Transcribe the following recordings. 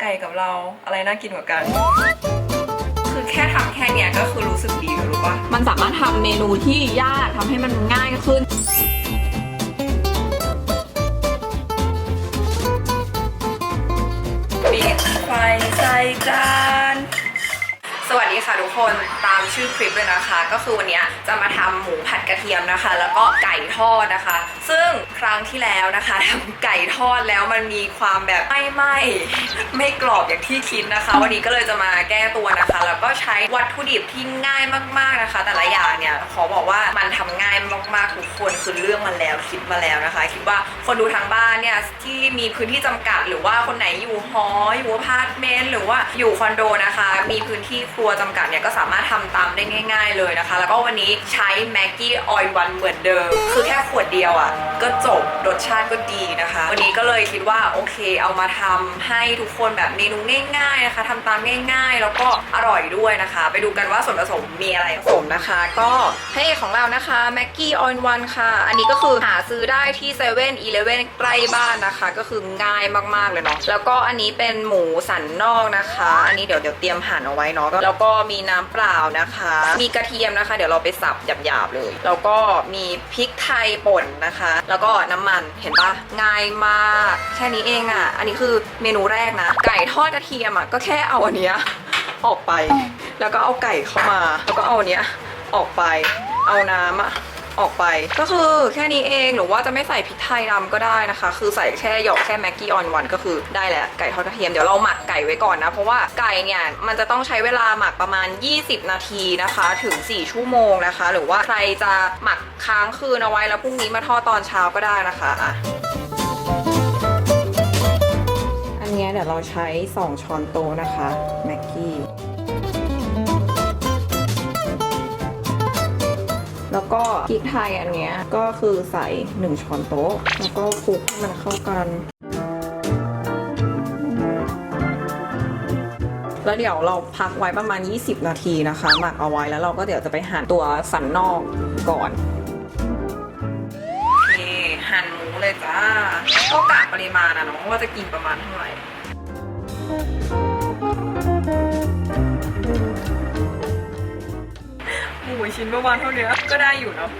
ไก่กับเราอะไรน่ากินกว่ากัน คือแค่ทำแค่เนี้ยก็คือรู้สึกดีแล้วรู้ปะมันสามารถทำเมนูที่ยากทำให้มันง่ายขึ้น ปิดไฟใส่จาน สวัสดีค่ะทุกคนตามชื่อคลิปเลยนะคะ ก็คือวันนี้จะมาทำหมูผัดกระเทียมนะคะ แล้วก็ไก่ทอดนะคะ ซึ่งครั้งที่แล้วนะคะทำไก่ทอดแล้วมันมีความแบบไม่ไหม่ไม่กรอบอย่างที่คิดนะคะ วันนี้ก็เลยจะมาแก้ตัวนะคะ แล้วก็ใช้วัตถุดิบที่ง่ายมากๆนะคะ แต่ละอย่างเนี่ยขอบอกว่ามันทำง่ายมากๆทุกคนคือเรื่องมาแล้วคิดมาแล้วนะคะ คิดว่าคนดูทางบ้านเนี่ยที่มีพื้นที่จำกัด หรือว่าคนไหนอยู่หออยู่อพาร์ตเมนต์หรือว่าอยู่คอนโดนะคะ มีพื้นที่ครัวจำกัดเนี่ยก็สามารถทำตามได้ง่าย ๆ เลยนะคะ แล้วก็วันนี้ใช้แม็กกี้ออยล์วันเหมือนเดิม คือแค่ขวดเดียวอะ่ะ ก็จบรสชาติก็ดีนะคะ วันนี้ก็เลยคิดว่าโอเค เอามาทำให้ทุกคนแบบเมนูง่ายๆนะคะทำตามง่าย ๆ แล้วก็อร่อยด้วยนะคะ ไปดูกันว่าส่วนผสมมีอะไรผสมนะคะ ก็พระเอกของเรานะคะแม็กกี้ออยล์วันค่ะ อันนี้ก็คือหาซื้อได้ที่7 e เ e ่ e อใกล้บ้านนะคะ ก็คือง่ายมากๆเลยเนาะแล้วก็อันนี้เป็นหมูสันนอกนะคะ อันนี้เดี๋ยวเดี๋ยวเตรียมหั่นเอาไว้เนาะแล้วก็มีน้ำเปล่านะคะ มีกระเทียมนะคะ เดี๋ยวเราไปสับหยาบๆเลย แล้วก็มีพริกไทยป่นนะคะ แล้วก็น้ำมันเห็นปะง่ายมากแค่นี้เองอะ่ะ อันนี้คือเมนูแรกนะ ไก่ทอดกระเทียมอะ่ะก็แค่เอาอันเนี้ยออกไป แล้วก็เอาไก่เข้ามา แล้วก็เอาอันเนี้ยออกไป เอาน้ำอะ ออกไป ก็คือแค่นี้เองหรือว่าจะไม่ใส่พริกไทยดำก็ได้นะคะ คือใส่แค่หยอกแค่แม็กกี้ออนวันก็คือได้แล้วไก่ทอดกระเทียมเดี๋ยวเราหมักไก่ไว้ก่อนนะเพราะว่าไก่เนี่ยมันจะต้องใช้เวลาหมักประมาณ 20 นาทีนะคะถึง 4 ชั่วโมงนะคะ หรือว่าใครจะหมักค้างคืนเอาไว้แล้วพรุ่งนี้มาทอดตอนเช้าก็ได้นะคะอะอันเนี้ยเดี๋ยวเราใช้ 2 ช้อนโต๊ะนะคะ พริกไทยอันเนี้ยก็คือใส่ 1 ช้อนโต๊ะ แล้วก็คลุกให้มันเข้ากัน แล้วเดี๋ยวเราพักไว้ประมาณ 20 นาทีนะคะ หมักเอาไว้แล้วเราก็เดี๋ยวจะไปหั่นตัวสันนอกก่อนโอเคหั่นหมูเลยจ้าก็กะปริมาณนะเนาะว่าจะกินประมาณเท่าไหร่ ชิ้นประมาณเท่านี้ก็ได้อยู่เนาะ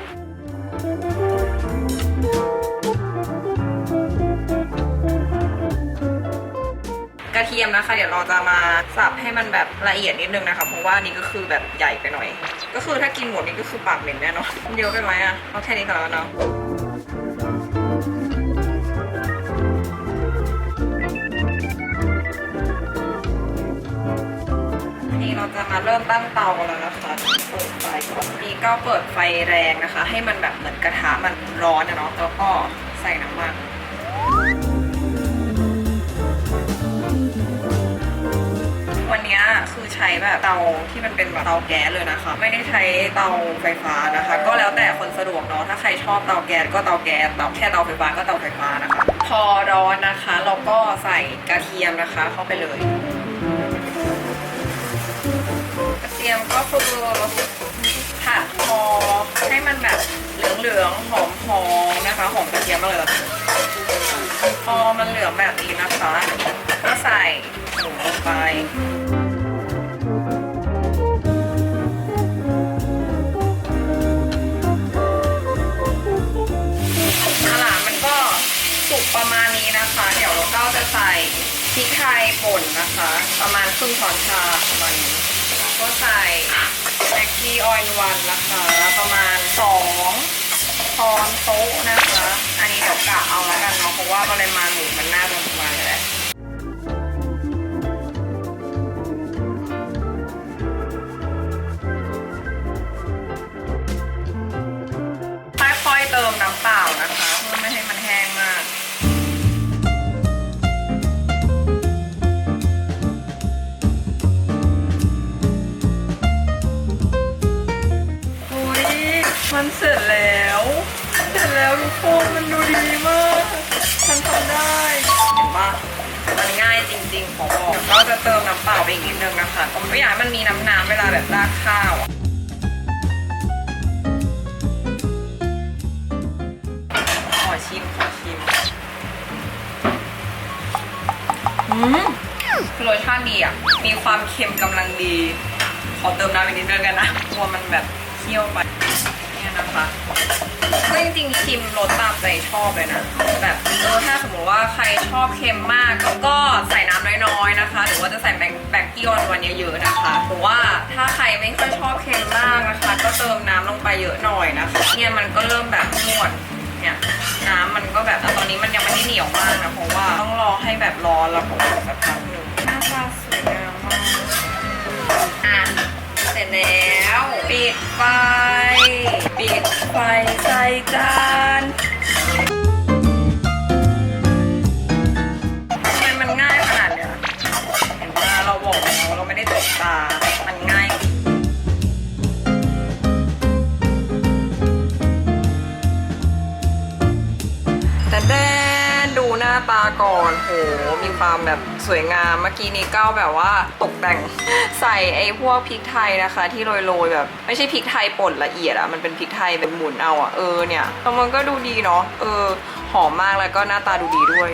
กระเทียมนะคะ เดี๋ยวเราจะมาสับให้มันแบบละเอียดนิดนึงนะคะ เพราะว่านี่ก็คือแบบใหญ่ไปหน่อย ก็คือถ้ากินหมดนี่ก็คือปากเหม็นแน่เนอะเยอะไปไหมอะเอาแค่นี้ก่อนแล้วเนาะ มาเริ่มตั้งเตากันแล้วนะคะเปิดไฟก่อนนี่ก็เปิดไฟแรงนะคะ ให้มันแบบเหมือนกระทะมันร้อนนะเนาะแล้วก็ใส่น้ำมันวันนี้คือใช้แบบเตาที่มันเป็นแบบเตาแก๊สเลยนะคะ ไม่ได้ใช้เตาไฟฟ้านะคะ ก็แล้วแต่คนสะดวกเนาะถ้าใครชอบเตาแก๊สก็เตาแก๊สเตาแค่เตาไฟฟ้าก็เตาไฟฟ้านะคะ พอร้อนนะคะ เราก็ใส่กระเทียมนะคะ เข้าไปเลย ยมก็คือผัดพอให้มันแบบเหลืองๆหอมๆนะคะหอมกระเทียมมากเลยพอมันเหลืองแบบนี้นะคะ ก็ใส่หมูลงไปอาหารมันก็สุกประมาณนี้นะคะ เดี๋ยวเราก็จะใส่พริกไทยป่นนะคะ ประมาณครึ่งช้อนชาประมาณนี้ ก็ใส่แม็กกี้ออยล์วันนะคะ ประมาณสองช้อนโต๊ะนะคะ อันนี้เดี๋ยวกะเอาแล้วกันเนาะเพราะว่าปริมาณหมูมันน่าจะประมาณ เสร็จแล้ว เสร็จแล้วทุกคนมันดูดีมากฉันทำได้ เห็นปะมันง่ายจริงๆขอบอกเราจะเติมน้ำเปล่าไปอีกนิดนึงนะคะผมไม่อยากให้มันมีน้ำน้ำเวลาแบบราดข้าวอะขอชิมขอชิมอืมคือรสชาติดีอะ มีความเค็มกำลังดี ขอเติมน้ำอีกนิดนึงกันนะกลัวมันแบบเคี่ยวไป นี่ยนะคะก็จริงๆชิมรสตามใจชอบเลยนะ แบบเออถ้าสมมติว่าใครชอบเค็มมากก็ก็ใส่น้ำน้อยๆนะคะ หรือว่าจะใส่แบคแบคกี้ออนวันเยอะๆนะคะหรือว่าถ้าใครไม่ค่อยชอบเค็มมากนะคะ ก็เติมน้ำลงไปเยอะหน่อยนะคะเนี่ยมันก็เริ่มแบบนวดเนี่ยน้ำมันก็แบบแต่ตอนนี้มันยังไม่ได้เหนียวมากนะเพราะว่าต้องรอให้แบบร้อนแล้วก็อบสักพักหนึ่งหน้าตาสวย ใตาก่อนโหมีความแบบสวยงามเมื่อกี้นี้ก้าวแบบว่าตกแต่งใส่ไอ้พวกพริกไทยนะคะ ที่โรยๆแบบไม่ใช่พริกไทยป่นละเอียดอะมันเป็นพริกไทยเป็นหมุนเอาอะเออเนี่ยแล้วมันก็ดูดีเนาะเออหอมมากแล้วก็หน้าตาดูดีด้วย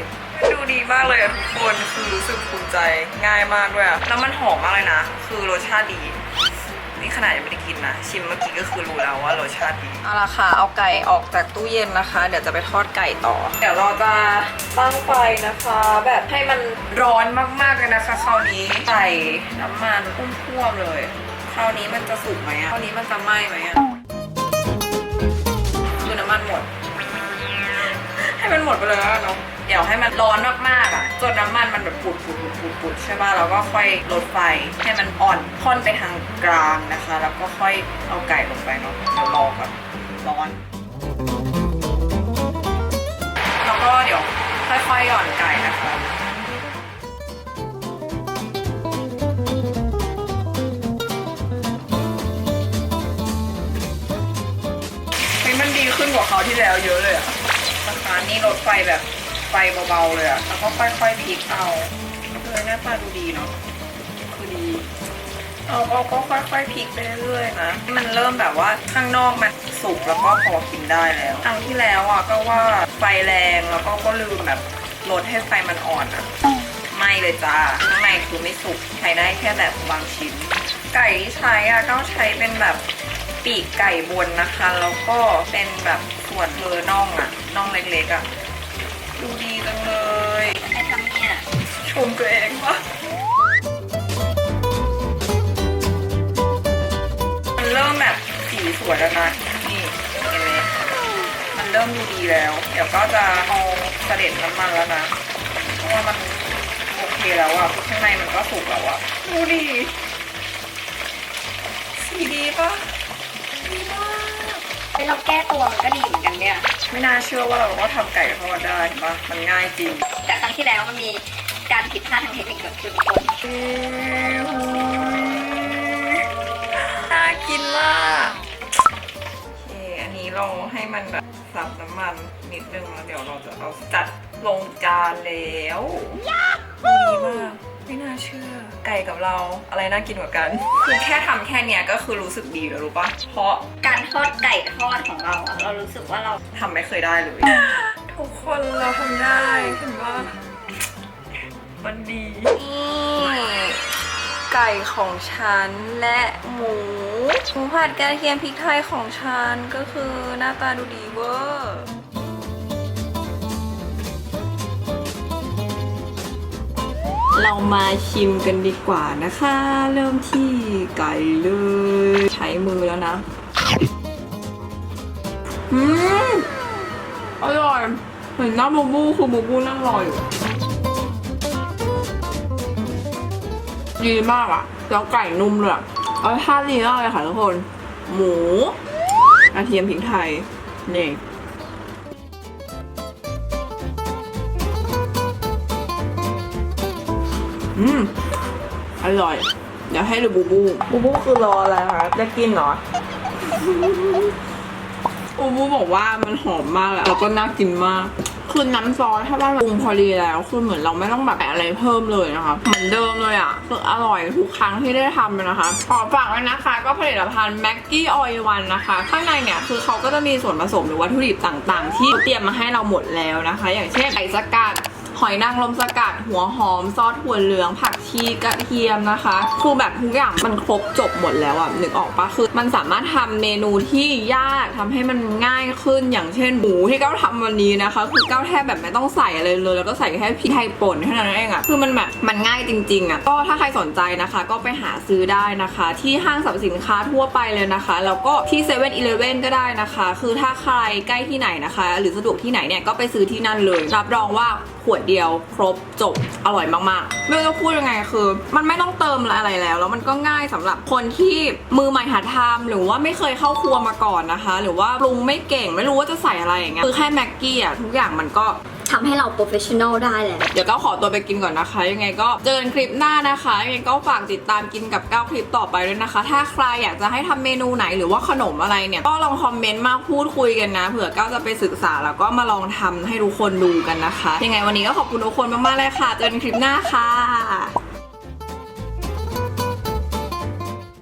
ดูดีมากเลยทุกคนคือรู้สึกภูมิใจง่ายมากด้วยอะแล้วมันหอมมากเลยนะ คือรสชาติดี นี่ขนาดยังไม่ได้กินนะ ชิมเมื่อกี้ก็คือรู้แล้วว่ารสชาติดีเอาละค่ะ เอาไก่ออกจากตู้เย็นนะคะ เดี๋ยวจะไปทอดไก่ต่อ เดี๋ยวเราจะตั้งไฟนะคะ แบบให้มันร้อนมากๆเลยนะคะคราวนี้ใส่น้ำมันพุ่มๆเลย คราวนี้มันจะสุกไหมอะคราวนี้มันจะไหม้ไหมอะคือน้ำมันหมด ให้มันหมดไปเลยแล้วกันเนาะ เดี๋ยวให้มันร้อนมากๆอะจนน้ำมันมันแบบปุดปุดปุดปุดปุดใช่ป่ะแล้วก็ค่อยลดไฟให้มันอ่อนค่อนไปทางกลางนะคะ แล้วก็ค่อยเอาไก่ลงไปเนาะเดี๋ยวรอก่อนร้อนแล้วก็เดี๋ยวค่อยๆหย่อนไก่นะคะมันดีขึ้นกว่าเขาที่แล้วเยอะเลยอะนะคะนี่ลดไฟแบบ ฟเบาๆเลยอะแล้วก็ค่อยๆพลิกเอาเลยหน้าตาดูดีเนาะคือดีเอาก็ค่อยๆพลิกไปเรื่อยๆนะ มันเริ่มแบบว่าข้างนอกมันสุกแล้วก็พอกินได้แล้วครั้งที่แล้วอะก็ว่าไฟแรงแล้วก็ก็ลืมแบบลดให้ไฟมันอ่อนอะไม่เลยจ้าข้างในคือไม่สุกใช้ได้แค่แบบบางชิ้น ไก่ที่ใช้อะต้องใช้เป็นแบบปีกไก่บนนะคะ แล้วก็เป็นแบบส่วนเธอน่องอะน่องเล็กๆอะ ดูดีจังเลยไอ้ทำเนี่ยชมตัวเองปะมันเริ่มแบบสีสวยแล้วนะนี่เห็นไหมมันเริ่มดูดีแล้ว เดี๋ยวก็จะเอาเสด็จน้ำมันแล้วนะเพราะว่ามันโอเคแล้วอะข้างในมันก็สุกแล้วอะดูดีสีดีปะดีมากเฮ้ยเราแก้ตัวมันก็ดีเหมือนกันเนี่ย ไม่น่าเชื่อว่าเราก็ทำไก่ทอดได้เห็นปะมันง่ายจริงแต่ครั้งที่แล้วมันมีการผิดพลาดทางเทคนิคเกิดขึ้นทุกคนน่ากินมากโอเคอันนี้เราให้มันแบบสับน้ำมันนิดนึงแล้วเดี๋ยวเราจะเอาจัดลงจานแล้วดีมาก ไม่น่าเชื่อ ไก่กับเราอะไรน่ากินกว่ากัน คือแค่ทำแค่เนี้ยก็คือรู้สึกดีแล้วรู้ปะเพราะการทอดไก่ทอดของเราอะเรารู้สึกว่าเราทำไม่เคยได้เลย ทุกคนเราทำได้เห็นว่ามันดีนี่ไก่ของฉันและหมูหมูผัดกระเทียมพริกไทยของฉันก็คือหน้าตาดูดีเวอร์ เรามาชิมกันดีกว่านะคะ เริ่มที่ไก่เลย ใช้มือแล้วนะ อืมอร่อยเหมือนหน้าบูบูคือบูบูนั่งรออยู่ดีมากอะแล้วไก่นุ่มเลยอะเอาท่าดีมากเลยค่ะทุกคน หมูกระเทียมพริกไทยนี่ อืม อร่อย เดี๋ยวให้ดูบูบู บูบูคือรออะไรคะจะกินเหรออูบูบอกว่ามันหอมมากแล้วแล้วก็น่ากินมาก คือน้ำซอสถ้าว่ามันปรุงพอดีแล้ว คือเหมือนเราไม่ต้องแบบแปะอะไรเพิ่มเลยนะคะ เหมือนเดิมเลยอะคืออร่อยทุกครั้งที่ได้ทำเลยนะคะขอฝากไว้นะคะ ก็ผลิตภัณฑ์แม็กกี้ออยวันนะคะ ข้างในเนี่ยคือเขาก็จะมีส่วนผสมหรือวัตถุดิบต่างๆ ที่เตรียมมาให้เราหมดแล้วนะคะ อย่างเช่นไก่สกัด หอยนางรมสกัด หัวหอม ซอสถั่วเหลือง ผักชีกระเทียมนะคะ คือแบบทุกอย่างมันครบจบหมดแล้วอะนึกออกปะคือมันสามารถทำเมนูที่ยากทำให้มันง่ายขึ้นอย่างเช่นหมูที่ก้าวทำวันนี้นะคะ คือก้าวแทบแบบไม่ต้องใส่อะไรเลย แล้วก็ใส่แค่พริกไทยป่นเท่านั้นเองอะคือมันแบบมันง่ายจริงๆอะก็ถ้าใครสนใจนะคะ ก็ไปหาซื้อได้นะคะ ที่ห้างสรรพสินค้าทั่วไปเลยนะคะ แล้วก็ที่เซเว่นอีเลฟเว่นก็ได้นะคะ คือถ้าใครใกล้ที่ไหนนะคะ หรือสะดวกที่ไหนเนี่ยก็ไปซื้อที่นั่นเลย รับรองว่า ขวดเดียว ครบจบอร่อยมากๆ ไม่รู้จะพูดยังไงคือ มันไม่ต้องเติมอะไรแล้ว แล้วมันก็ง่ายสำหรับคนที่มือใหม่หัดทำหรือว่าไม่เคยเข้าครัวมาก่อนนะคะ หรือว่าปรุงไม่เก่งไม่รู้ว่าจะใส่อะไรอย่างเงี้ยคือแค่แม็กกี้อะทุกอย่างมันก็ ทำให้เราโปรเฟชชั่นอลได้แหละ เดี๋ยวก็ขอตัวไปกินก่อนนะคะ ยังไงก็เจอกันคลิปหน้านะคะยังไงก็ฝากติดตามกินกับก้าวคลิปต่อไปด้วยนะคะ ถ้าใครอยากจะให้ทำเมนูไหนหรือว่าขนมอะไรเนี่ย ก็ลองคอมเมนต์มาพูดคุยกันนะ เผื่อก้าวจะไปศึกษาแล้วก็มาลองทำให้ทุกคนดูกันนะคะ ยังไงวันนี้ก็ขอบคุณทุกคนมากๆเลยค่ะ เจอกันคลิปหน้าค่ะ